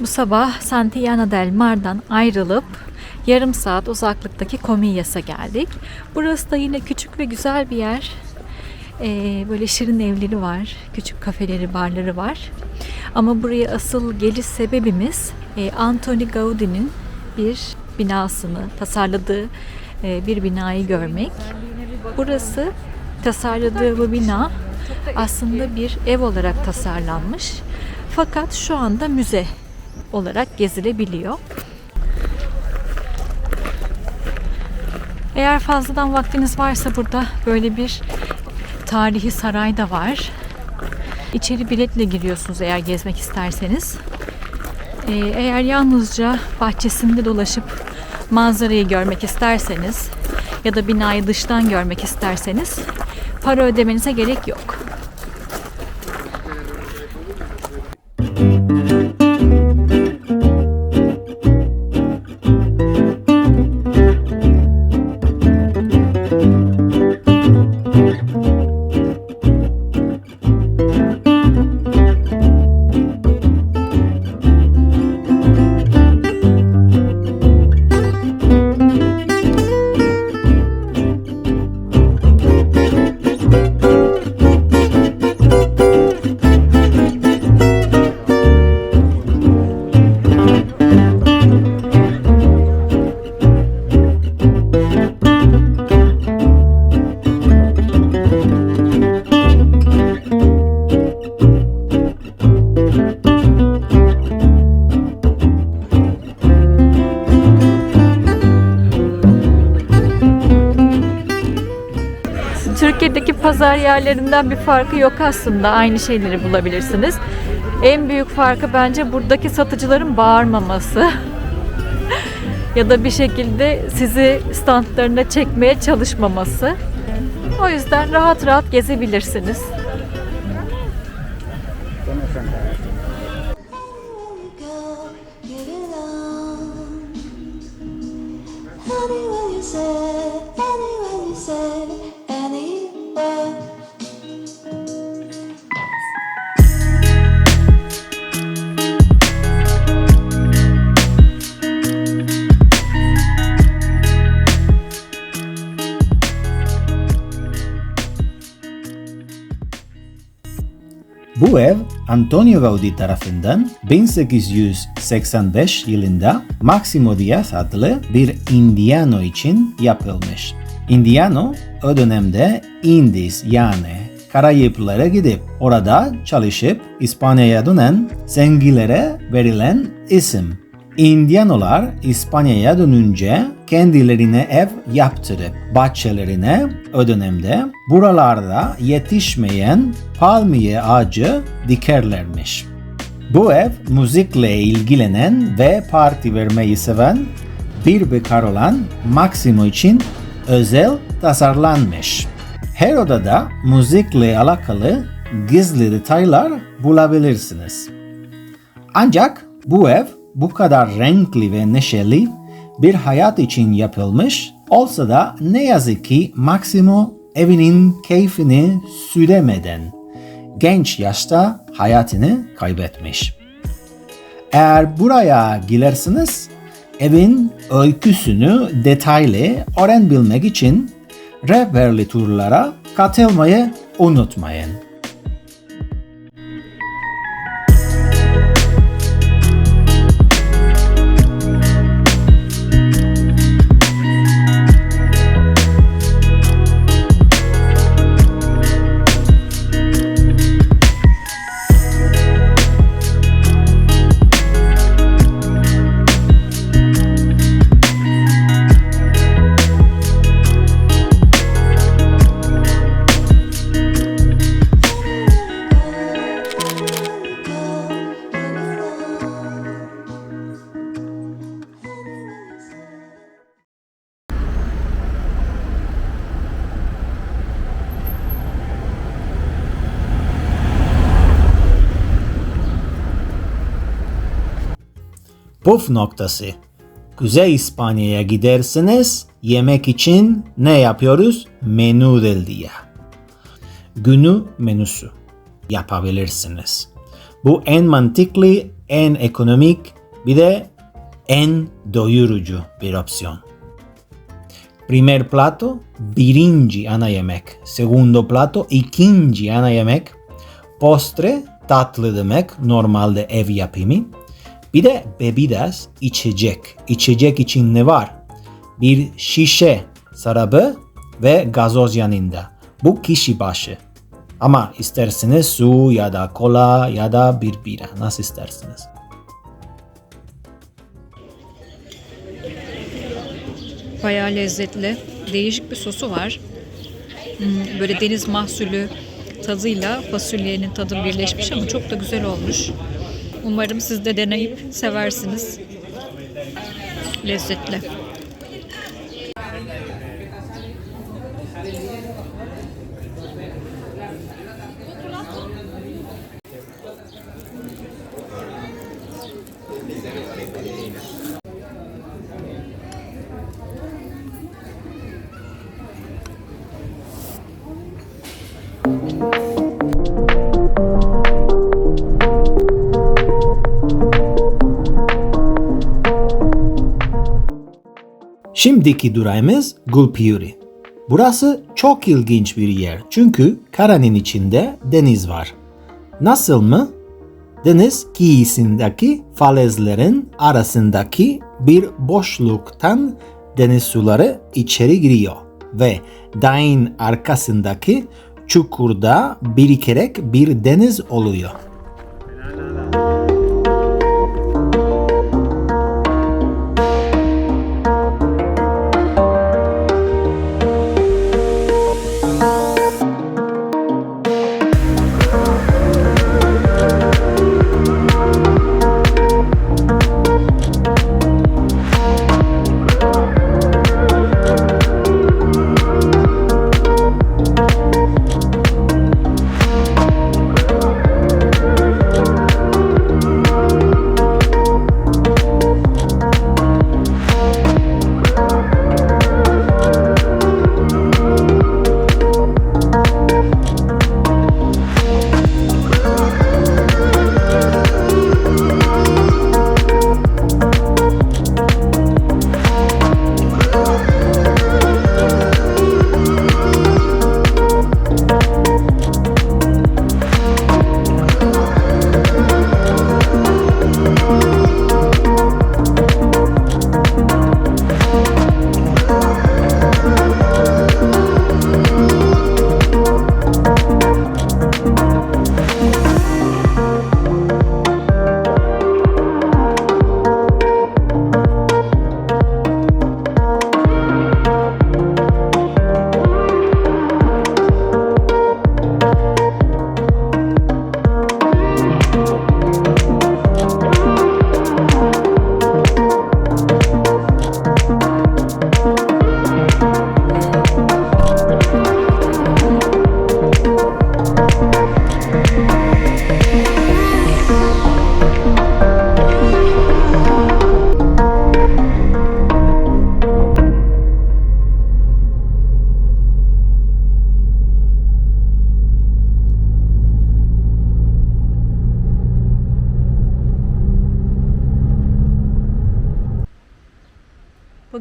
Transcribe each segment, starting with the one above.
Bu sabah Santillana del Mar'dan ayrılıp yarım saat uzaklıktaki Comillas'a geldik. Burası da yine küçük ve güzel bir yer. Ee, böyle şirin evleri var, küçük kafeleri, barları var. Ama buraya asıl geliş sebebimiz e, Antoni Gaudi'nin bir binasını tasarladığı e, bir binayı görmek. Burası tasarladığı bu bina aslında bir ev olarak tasarlanmış. Fakat şu anda müze olarak gezilebiliyor. Eğer fazladan vaktiniz varsa burada böyle bir tarihi saray da var. İçeri biletle giriyorsunuz eğer gezmek isterseniz. Ee, eğer yalnızca bahçesinde dolaşıp manzarayı görmek isterseniz ya da binayı dıştan görmek isterseniz para ödemenize gerek yok. Pazar yerlerinden bir farkı yok aslında. Aynı şeyleri bulabilirsiniz. En büyük farkı bence buradaki satıcıların bağırmaması. ya da bir şekilde sizi standlarına çekmeye çalışmaması. O yüzden rahat rahat gezebilirsiniz. Bu ev Antonio Gaudí tarafından 1885 yılında Maximo Diaz adlı bir Indiano için yapılmış. Indiano o dönemde Indiz yani Karayiplara gidip orada çalışıp İspanya'ya dönen zengilere verilen isim. İndiyanolar İspanya'ya dönünce kendilerine ev yaptırıp bahçelerine o buralarda yetişmeyen palmiye ağacı dikerlermiş. Bu ev müzikle ilgilenen ve parti vermeyi seven bir bekar olan Maximo için özel tasarlanmış. Her odada müzikle alakalı gizli detaylar bulabilirsiniz. Ancak bu ev bu kadar renkli ve neşeli bir hayat için yapılmış olsa da ne yazık ki Maximo evinin keyfini süremeden genç yaşta hayatını kaybetmiş. Eğer buraya girersiniz evin öyküsünü detaylı öğrenebilmek için rehberli turlara katılmayı unutmayın. Puf noktası. Kuzey İspanya'ya giderseniz yemek için ne yapıyoruz? Menü del día. Günü menüsü yapabilirsiniz. Bu en mantıklı, en ekonomik bir de en doyurucu bir opsiyon. Primer plato birinci ana yemek. Segundo plato ikinci ana yemek. Postre tatlı demek normalde ev yapımı. Bir de bebidas içecek. İçecek için ne var? Bir şişe sarabı ve gazoz yanında. Bu kişi başı. Ama isterseniz su ya da kola ya da bir bira. Nasıl isterseniz. Bayağı lezzetli. Değişik bir sosu var. Hmm, Böyle deniz mahsulü tadıyla fasulyenin tadı birleşmiş ama çok da güzel olmuş. Umarım siz de deneyip seversiniz. Lezzetli. Şimdiki durağımız Gulpiyuri. Burası çok ilginç bir yer çünkü karanın içinde deniz var. Nasıl mı? Deniz kıyısındaki falezlerin arasındaki bir boşluktan deniz suları içeri giriyor ve dağın arkasındaki çukurda birikerek bir deniz oluyor.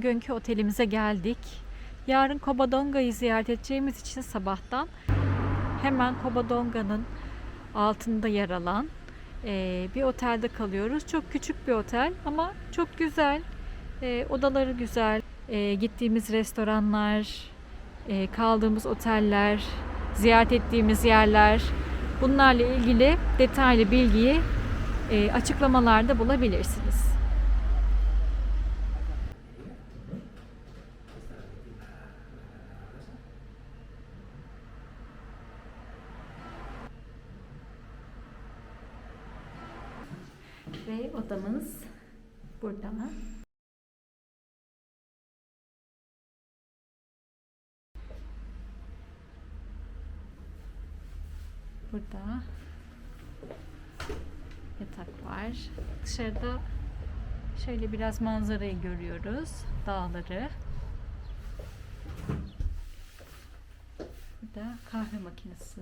Bugünkü otelimize geldik. Yarın Covadonga'yı ziyaret edeceğimiz için sabahtan hemen Covadonga'nın altında yer alan eee, bir otelde kalıyoruz. Çok küçük bir otel ama çok güzel. Eee, odaları güzel. Eee, gittiğimiz restoranlar, kaldığımız oteller, ziyaret ettiğimiz yerler bunlarla ilgili detaylı bilgiyi açıklamalarda bulabilirsiniz. Burada mı? Burada yatak var. Dışarıda şöyle biraz manzarayı görüyoruz. Dağları. Burada kahve makinesi.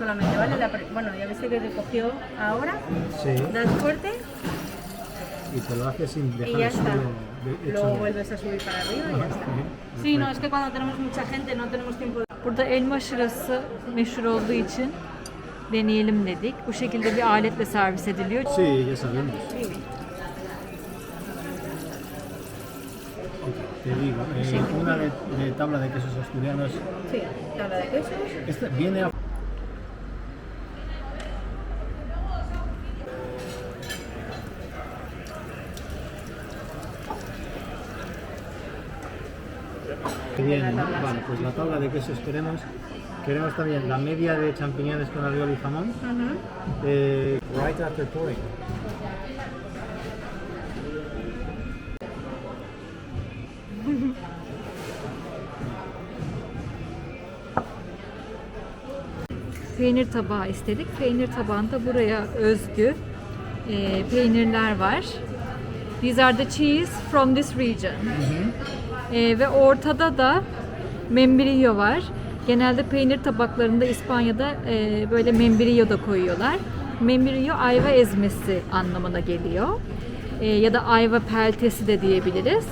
Solamente, ¿vale? La bueno, ya viste que recogió ahora, Sí. das fuerte Y te lo haces sin y ya está. Luego vuelves a subir para arriba y ya está. Sí, no, es que cuando tenemos mucha gente no tenemos tiempo de... Burada elma şırası meşhur olduğu için deneyelim dedik. Bu şekilde bir aletle servis ediliyor. Sí, ya sabemos. Ok, te digo, eh, una de, de tabla de quesos asturianos. Sí, tabla de quesos. Esta viene a... Bien, ¿no? Vale, pues la tabla de quesos queremos. Queremos también la media de champiñones con alveolo y jamón. Eh, right after pouring. peynir tabağı istedik. Peynir tabağında buraya özgü e, peynirler var. These are the cheese from this region. E, ve ortada da membrillo var. Genelde peynir tabaklarında İspanya'da e, böyle membrillo da koyuyorlar. Membrillo ayva ezmesi anlamına geliyor. E, ya da ayva peltesi de diyebiliriz.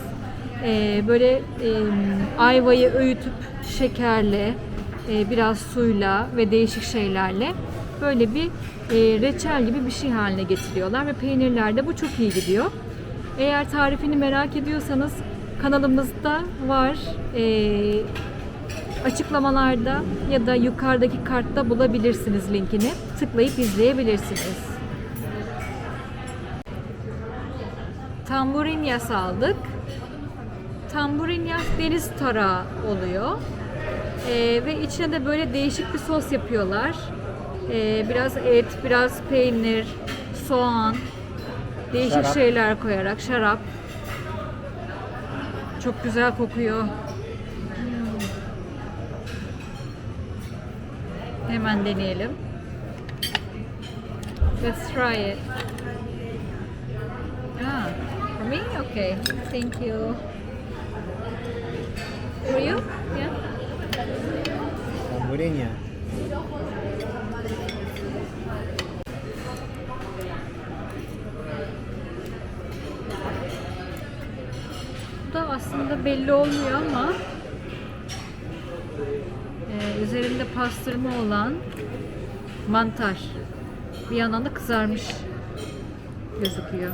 E, böyle e, ayvayı öğütüp şekerle, e, biraz suyla ve değişik şeylerle böyle bir e, reçel gibi bir şey haline getiriyorlar ve peynirlerde bu çok iyi gidiyor. Eğer tarifini merak ediyorsanız kanalımızda var. E, açıklamalarda ya da yukarıdaki kartta bulabilirsiniz linkini. Tıklayıp izleyebilirsiniz. Tamburinyas aldık. Tamburinyas deniz tarağı oluyor. Ee, ve içine de böyle değişik bir sos yapıyorlar. Ee, biraz et, biraz peynir, soğan, değişik Şarap. şeyler koyarak şarap. Çok güzel kokuyor. Hemen deneyelim. Let's try it. Ah, for me? Okay. Thank you. For you? Yeah. da belli olmuyor ama e, üzerinde pastırma olan mantar. Bir yandan da kızarmış gözüküyor.